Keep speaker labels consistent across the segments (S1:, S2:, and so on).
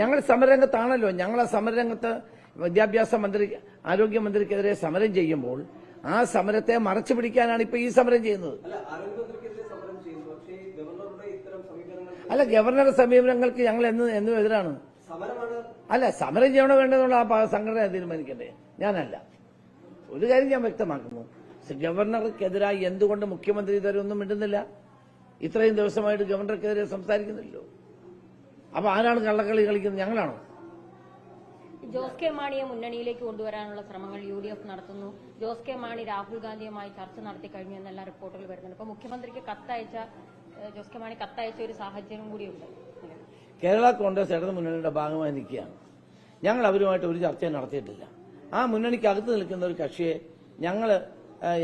S1: ഞങ്ങൾ സമരരംഗത്താണല്ലോ. ഞങ്ങൾ ആ സമരരംഗത്ത് വിദ്യാഭ്യാസ മന്ത്രി ആരോഗ്യമന്ത്രിക്കെതിരെ സമരം ചെയ്യുമ്പോൾ ആ സമരത്തെ മറച്ചു പിടിക്കാനാണ് ഇപ്പൊ ഈ സമരം ചെയ്യുന്നത്.
S2: അല്ല ഗവർണറുടെ
S1: സമീപനങ്ങൾക്ക് ഞങ്ങൾ എന്ന് എന്നും എതിരാണ്. അല്ല സമരം ചെയ്യണോ വേണ്ടതെന്നുള്ള ആ സംഘടന തീരുമാനിക്കണ്ടേ? ഞാനല്ല. ഒരു കാര്യം ഞാൻ വ്യക്തമാക്കുന്നു. ഗവർണർക്കെതിരായി എന്തുകൊണ്ട് മുഖ്യമന്ത്രി ഇതുവരെ ഒന്നും മിണ്ടുന്നില്ല? ഇത്രയും ദിവസമായിട്ട് ഗവർണർക്കെതിരെ സംസാരിക്കുന്നില്ലല്ലോ. അപ്പൊ ആരാണ് കള്ളക്കളി കളിക്കുന്നത്? ഞങ്ങളാണോ?
S3: ജോസ് കെ മാണിയെ മുന്നണിയിലേക്ക് കൊണ്ടുവരാനുള്ള ശ്രമങ്ങൾ യു ഡി എഫ് നടത്തുന്നു. ജോസ് കെ മാണി രാഹുൽ ഗാന്ധിയുമായി ചർച്ച നടത്തി കഴിഞ്ഞു എന്നെല്ലാം റിപ്പോർട്ടുകൾ വരുന്നുണ്ട്. ഇപ്പൊ മുഖ്യമന്ത്രിക്ക് കത്തയച്ച ജോസ് കെ മാണി കത്തയച്ച ഒരു സാഹചര്യം കൂടിയുണ്ട്
S1: കേരള കോൺഗ്രസ് ഇടതു മുന്നണിയുടെ ഭാഗമായി നിൽക്കുകയാണ്. ഞങ്ങൾ അവരുമായിട്ട് ഒരു ചർച്ചയും നടത്തിയിട്ടില്ല. ആ മുന്നണിക്ക് അകത്ത് നിൽക്കുന്ന ഒരു കക്ഷിയെ ഞങ്ങൾ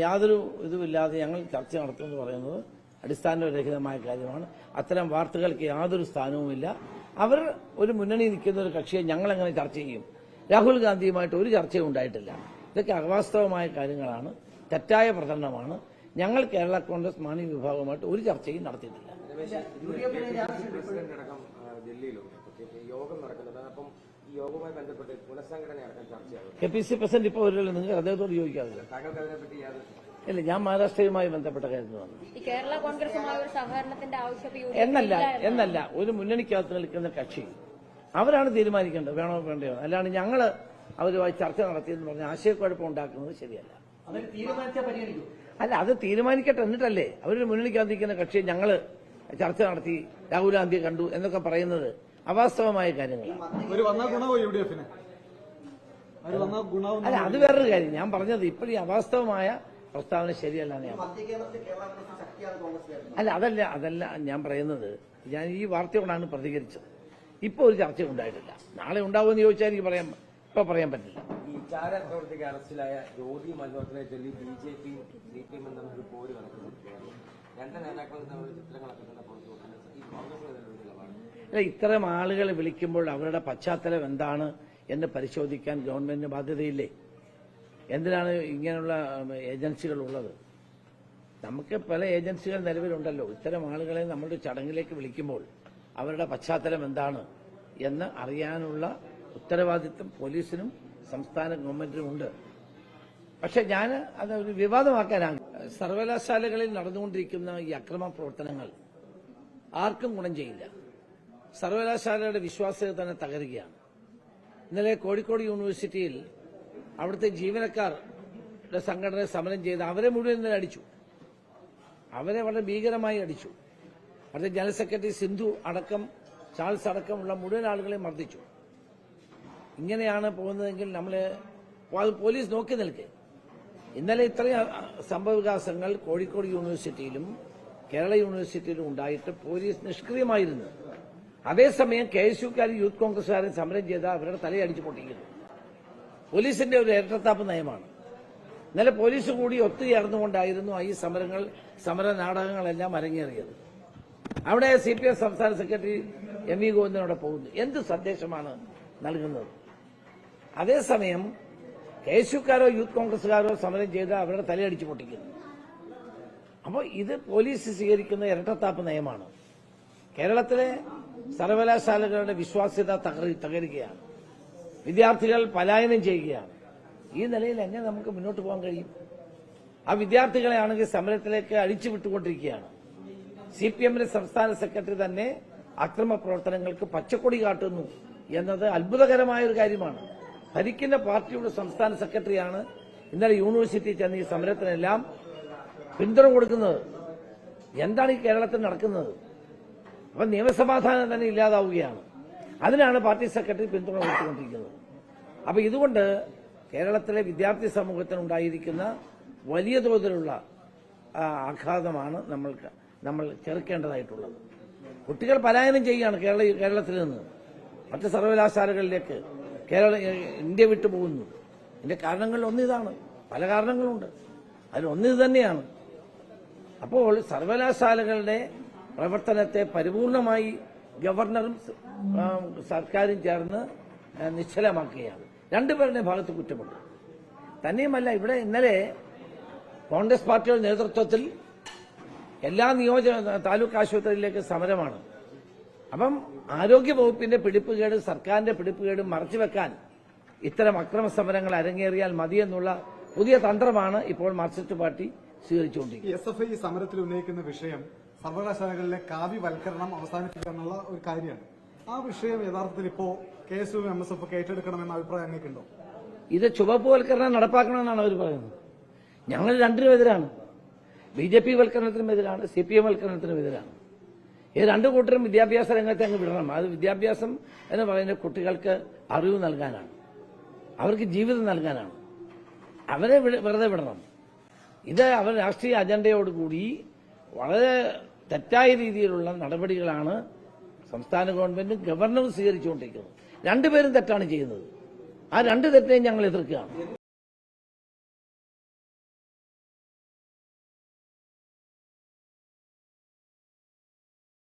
S1: യാതൊരു ഇതുമില്ലാതെ ഞങ്ങൾ ചർച്ച നടത്തുമെന്ന് പറയുന്നത് അടിസ്ഥാനരഹിതമായ കാര്യമാണ്. അത്തരം വാർത്തകൾക്ക് യാതൊരു സ്ഥാനവുമില്ല. അവർ ഒരു മുന്നണി നിൽക്കുന്ന ഒരു കക്ഷിയെ ഞങ്ങൾ എങ്ങനെ ചർച്ച ചെയ്യും? രാഹുൽ ഗാന്ധിയുമായിട്ട് ഒരു ചർച്ചയും ഉണ്ടായിട്ടില്ല. ഇതൊക്കെ അവാസ്തവമായ കാര്യങ്ങളാണ്. തെറ്റായ പ്രചരണമാണ്. ഞങ്ങൾ കേരള കോൺഗ്രസ് മാണി വിഭാഗവുമായിട്ട് ഒരു ചർച്ചയും നടത്തിയിട്ടില്ല. കെ പി സി പ്രസിഡന്റ് ഇപ്പോൾ വരില്ല നിങ്ങൾ അദ്ദേഹത്തോട് ചോദിക്കാറില്ല? ഇല്ല ഞാൻ മഹാരാഷ്ട്രയുമായി ബന്ധപ്പെട്ട കാര്യത്തിലാണ്
S3: ഈ കേരള കോൺഗ്രസുമായി ഒരു സഹകരണത്തിന്റെ ആവശ്യം
S1: എന്നല്ല എന്നല്ല ഒരു മുന്നണിക്കകത്ത് നിൽക്കുന്ന കക്ഷി. അവരാണ് തീരുമാനിക്കേണ്ടത് വേണോ വേണ്ടയോ? അല്ലാണ്ട് ഞങ്ങൾ അവരുമായി ചർച്ച നടത്തിയെന്ന് പറഞ്ഞ് ആശയക്കുഴപ്പം ഉണ്ടാക്കുന്നത് ശരിയല്ല. അല്ല അത് തീരുമാനിക്കട്ടെ എന്നിട്ടല്ലേ? അവരൊരു മുന്നണിക്കകത്ത് നിൽക്കുന്ന കക്ഷി ഞങ്ങൾ ചർച്ച നടത്തി രാഹുൽ ഗാന്ധിയെ കണ്ടു എന്നൊക്കെ പറയുന്നത് അവാസ്തവമായ കാര്യങ്ങളാണ്.
S4: ഒരു വന്ന ഗുണവോ യു ഡി വന്ന ഗുണവും
S1: അല്ല അത് വേറൊരു കാര്യം. ഞാൻ പറഞ്ഞത് ഇപ്പോഴും അവാസ്തവമായ പ്രസ്താവന ശരിയല്ല അല്ല അതല്ല അതല്ല ഞാൻ പറയുന്നത്. ഞാൻ ഈ വാർത്തയോടാണ് പ്രതികരിച്ചത്. ഇപ്പോൾ ഒരു ചർച്ച ഉണ്ടായിട്ടില്ല. നാളെ ഉണ്ടാവുമെന്ന് ചോദിച്ചാൽ എനിക്ക് പറയാൻ ഇപ്പൊ പറയാൻ പറ്റില്ല.
S5: ഈ ചാര പ്രവർത്തിക്ക് അറസ്റ്റിലായ ജ്യോതി മൽഹോത്രയെ ചൊല്ലി B J P C P എമ്മും തമ്മിൽ ഒരു പോര് നടക്കുന്നുണ്ട് രണ്ട് നേതാക്കളും തമ്മിൽ ചിത്രങ്ങളൊക്കെ തന്നെ പുറത്തു
S1: അല്ല ഇത്തരം ആളുകളെ വിളിക്കുമ്പോൾ അവരുടെ പശ്ചാത്തലം എന്താണ് എന്ന് പരിശോധിക്കാൻ ഗവൺമെന്റിന് ബാധ്യതയില്ലേ? എന്തിനാണ് ഇങ്ങനെയുള്ള ഏജൻസികൾ ഉള്ളത് നമുക്ക് പല ഏജൻസികൾ നിലവിലുണ്ടല്ലോ. ഇത്തരം ആളുകളെ നമ്മുടെ ചടങ്ങിലേക്ക് വിളിക്കുമ്പോൾ അവരുടെ പശ്ചാത്തലം എന്താണ് എന്ന് അറിയാനുള്ള ഉത്തരവാദിത്വം പോലീസിനും സംസ്ഥാന ഗവൺമെന്റിനുമുണ്ട് പക്ഷെ ഞാൻ അതൊരു ഒരു വിവാദമാക്കാനാണ് സർവകലാശാലകളിൽ നടന്നുകൊണ്ടിരിക്കുന്ന ഈ അക്രമ പ്രവർത്തനങ്ങൾ ആർക്കും ഗുണം ചെയ്യില്ല. സർവകലാശാലയുടെ വിശ്വാസ്യത തന്നെ തകരുകയാണ്. ഇന്നലെ കോഴിക്കോട് യൂണിവേഴ്സിറ്റിയിൽ അവിടുത്തെ ജീവനക്കാരുടെ സംഘടന സമരം ചെയ്ത് അവരെ മുഴുവൻ തന്നെ അടിച്ചു. അവരെ വളരെ ഭീകരമായി അടിച്ചു. അവിടുത്തെ ജനറൽ സെക്രട്ടറി സിന്ധു അടക്കം ചാൾസ് അടക്കമുള്ള മുഴുവൻ ആളുകളെ മർദ്ദിച്ചു. ഇങ്ങനെയാണ് പോകുന്നതെങ്കിൽ നമ്മൾ അത് പോലീസ് നോക്കി നിൽക്കെ. ഇന്നലെ ഇത്രയും സംഭവവികാസങ്ങൾ കോഴിക്കോട് യൂണിവേഴ്സിറ്റിയിലും കേരള യൂണിവേഴ്സിറ്റിയിലും ഉണ്ടായിട്ട് പോലീസ് നിഷ്ക്രിയമായിരുന്നു. അതേസമയം കെ എസ് യുക്കാരും യൂത്ത് കോൺഗ്രസുകാരും സമരം ചെയ്ത അവരുടെ തലയടിച്ചു പൊട്ടിക്കുന്നു. പോലീസിന്റെ ഒരു ഇരട്ടത്താപ്പ് നയമാണ്. ഇന്നലെ പോലീസ് കൂടി ഒത്തുചേർന്നുകൊണ്ടായിരുന്നു ഈ സമരങ്ങൾ സമര നാടകങ്ങളെല്ലാം അരങ്ങേറിയത്. അവിടെ സി പി എം സംസ്ഥാന സെക്രട്ടറി എം വി ഗോവിന്ദനോടെ പോകുന്നു. എന്ത് സന്ദേശമാണ് നൽകുന്നത്? അതേസമയം കെ യൂത്ത് കോൺഗ്രസുകാരോ സമരം ചെയ്ത് അവരുടെ തലയടിച്ചു പൊട്ടിക്കുന്നു. അപ്പോൾ ഇത് പോലീസ് സ്വീകരിക്കുന്ന ഇരട്ടത്താപ്പ് നയമാണ്. കേരളത്തിലെ സർവകലാശാലകളുടെ വിശ്വാസ്യത തകരുകയാണ്. വിദ്യാർത്ഥികൾ പലായനം ചെയ്യുകയാണ്. ഈ നിലയിൽ എങ്ങനെ നമുക്ക് മുന്നോട്ട് പോകാൻ കഴിയും? ആ വിദ്യാർത്ഥികളെ ആണെങ്കിൽ സമരത്തിലേക്ക് അഴിച്ചു വിട്ടുകൊണ്ടിരിക്കുകയാണ്. സി പി എമ്മിന്റെ സംസ്ഥാന സെക്രട്ടറി തന്നെ അക്രമ പ്രവർത്തനങ്ങൾക്ക് പച്ചക്കൊടി കാട്ടുന്നു എന്നത് അത്ഭുതകരമായ ഒരു കാര്യമാണ്. ഭരിക്കുന്ന പാർട്ടിയുടെ സംസ്ഥാന സെക്രട്ടറിയാണ് ഇന്നലെ യൂണിവേഴ്സിറ്റി ചെന്ന് ഈ സമരത്തിനെല്ലാം പിന്തുണ കൊടുക്കുന്നത്. എന്താണ് ഈ കേരളത്തിൽ നടക്കുന്നത്? അപ്പൊ നിയമസമാധാനം തന്നെ ഇല്ലാതാവുകയാണ്. അതിനാണ് പാർട്ടി സെക്രട്ടറി പിന്തുണ കൊടുത്തുകൊണ്ടിരിക്കുന്നത്. അപ്പൊ ഇതുകൊണ്ട് കേരളത്തിലെ വിദ്യാർത്ഥി സമൂഹത്തിനുണ്ടായിരിക്കുന്ന വലിയ തോതിലുള്ള ആഘാതമാണ് നമ്മൾക്ക് നമ്മൾ ചെറുക്കേണ്ടതായിട്ടുള്ളത്. കുട്ടികൾ പലായനം ചെയ്യുകയാണ് കേരള കേരളത്തിൽ നിന്ന്. മറ്റ് സർവകലാശാലകളിലേക്ക് കേരള ഇന്ത്യ വിട്ടു പോകുന്നു. ഇതിന്റെ കാരണങ്ങളിൽ ഒന്നിതാണ് പല കാരണങ്ങളുണ്ട്. അതിൽ ഒന്നിത് തന്നെയാണ്. അപ്പോൾ സർവകലാശാലകളുടെ പ്രവർത്തനത്തെ പരിപൂർണമായി ഗവർണറും സർക്കാരും ചേർന്ന് നിശ്ചലമാക്കുകയാണ്. രണ്ടുപേരുടെ ഭാഗത്ത് കുറ്റമുണ്ട്. തന്നെയുമല്ല ഇവിടെ ഇന്നലെ കോൺഗ്രസ് പാർട്ടിയുടെ നേതൃത്വത്തിൽ എല്ലാ നിയോജക താലൂക്ക് ആശുപത്രിയിലേക്ക് സമരമാണ്. അപ്പം ആരോഗ്യ വകുപ്പിന്റെ പിടിപ്പുകേട് സർക്കാരിന്റെ പിടിപ്പുകേട് മറച്ചുവെക്കാൻ ഇത്തരം അക്രമ സമരങ്ങൾ അരങ്ങേറിയാൽ മതിയെന്നുള്ള പുതിയ തന്ത്രമാണ് ഇപ്പോൾ മാർക്സിസ്റ്റ് പാർട്ടി സ്വീകരിച്ചുകൊണ്ടിരിക്കുന്നത്.
S4: എസ് എഫ് ഐ സമരത്തിൽ ഉന്നയിക്കുന്ന വിഷയം സർവകലാശാലകളിലെ കാവ്യവൽക്കരണം അവസാനിപ്പിക്കുക എന്നുള്ള ഒരു കാര്യമാണ്. ആ വിഷയം യഥാർത്ഥത്തിൽ ഇപ്പോ K S U M S F ഏറ്റെടുക്കണമെന്ന അഭിപ്രായം അങ്ങേക്കുണ്ടോ?
S1: ഇത് ചുവപ്പുവൽക്കരണം നടപ്പാക്കണമെന്നാണ് അവർ പറയുന്നത്. ഞങ്ങൾ രണ്ടിനും എതിരാണ്. ബി ജെ പി വൽക്കരണത്തിനും എതിരാണ് സി പി എം വൽക്കരണത്തിനും എതിരാണ്. ഈ രണ്ട് കൂട്ടരും വിദ്യാഭ്യാസ രംഗത്തെ അങ്ങ് വിടണം. അത് വിദ്യാഭ്യാസം എന്ന് പറയുന്നത് കുട്ടികൾക്ക് അറിവ് നൽകാനാണ്. അവർക്ക് ജീവിതം നൽകാനാണ്. അവരെ വെറുതെ വിടണം. ഇത് അവർ രാഷ്ട്രീയ അജണ്ടയോടുകൂടി വളരെ തെറ്റായ രീതിയിലുള്ള നടപടികളാണ് സംസ്ഥാന ഗവൺമെന്റും ഗവർണറും സ്വീകരിച്ചുകൊണ്ടിരിക്കുന്നത്. രണ്ടുപേരും തെറ്റാണ് ചെയ്യുന്നത്. ആ രണ്ട് തെറ്റിനെയും ഞങ്ങൾ എതിർക്കുകയാണ്.